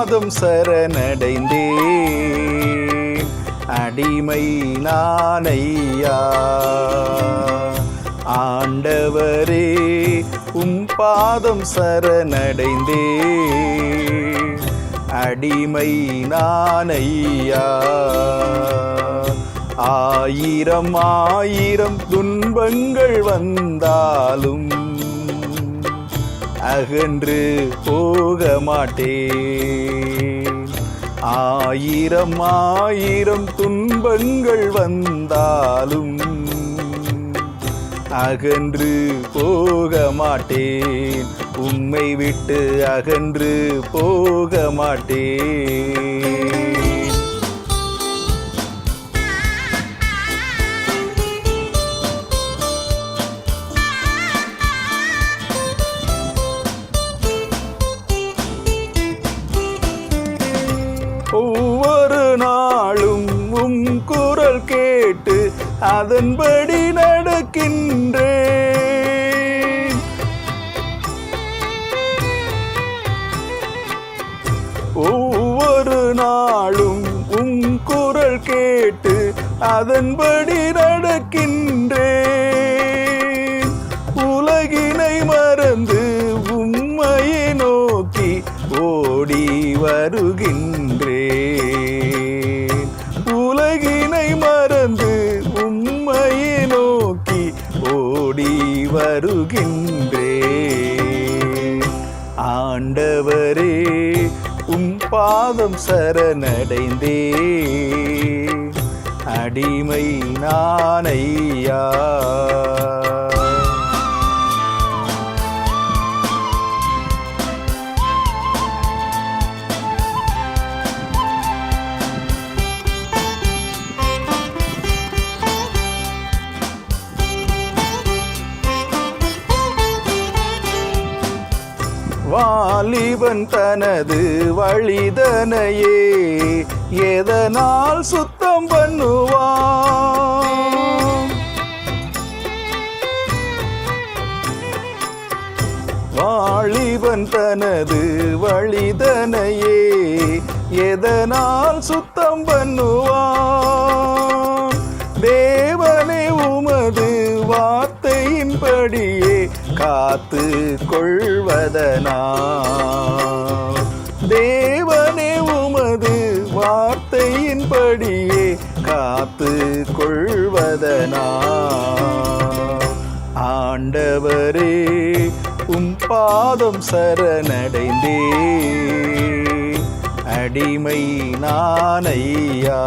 பாதம் சரணடைந்தே அடிமை நானையா. ஆண்டவரே உம் பாதம் சரணடைந்தே அடிமை நானையா. ஆயிரம் ஆயிரம் துன்பங்கள் வந்தாலும் அகன்று போக மாட்டேன் ஆயிரம் ஆயிரம் துன்பங்கள் வந்தாலும் அகன்று போக மாட்டேன் உம்மை விட்டு அகன்று போக மாட்டேன் அதன்படி நடக்கின்றேன். ஒவ்வொரு நாளும் உம் குரல் கேட்டு அதன்படி நடக்கின்றேன். உலகினை மறந்து உம்மையை நோக்கி ஓடி வருகின்ற பாதம் சரணடைந்தே அடிமை நானையா எதனால் இவன் தனது வழிதனையே எதனால் சுத்தம் பண்ணுவான்? வாழிவன் தனது வழிதனையே எதனால் சுத்தம் பண்ணுவான்? தேவனே உமது வார்த்தையின்படியே காத்து கொள்வதனா? தேவனே உமது வார்த்தையின்படியே காத்து கொள்வதனா? ஆண்டவரே உம் பாதம் சரணடைந்தே அடிமை நானையா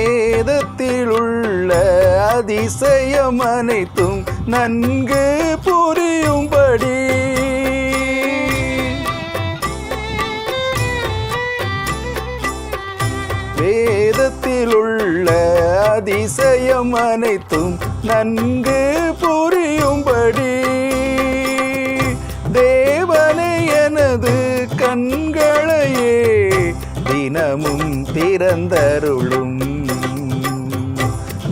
வேதத்திலுள்ள அதிசயம் அனைத்தும் நன்கு புரியும்படி. வேதத்திலுள்ள அதிசயம் அனைத்தும் நன்கு புரியும்படி. தேவனை எனது கண்களையே தினமும் திறந்தருளும்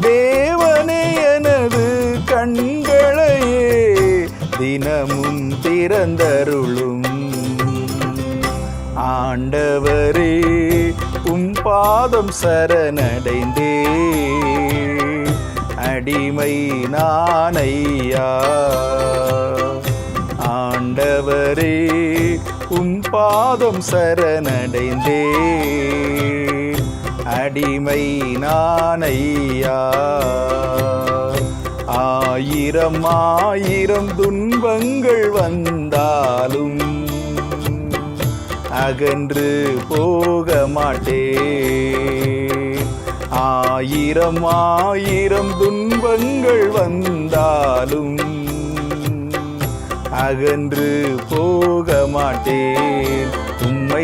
தேவனே எனது கண்களையே தினமும் திறந்தருளும். ஆண்டவரே உம் பாதம் சரணடைந்தே அடிமை நானையா. ஆண்டவரே உம் பாதம் சரணடைந்தே அடிமை நானையா ஆயிரம் ஆயிரம் துன்பங்கள் வந்தாலும் அகன்று போக மாட்டேன். ஆயிரம் ஆயிரம் துன்பங்கள் வந்தாலும் அகன்று போக மாட்டேன்.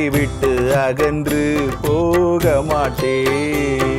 விட்டு அகன்று போக மாட்டேன்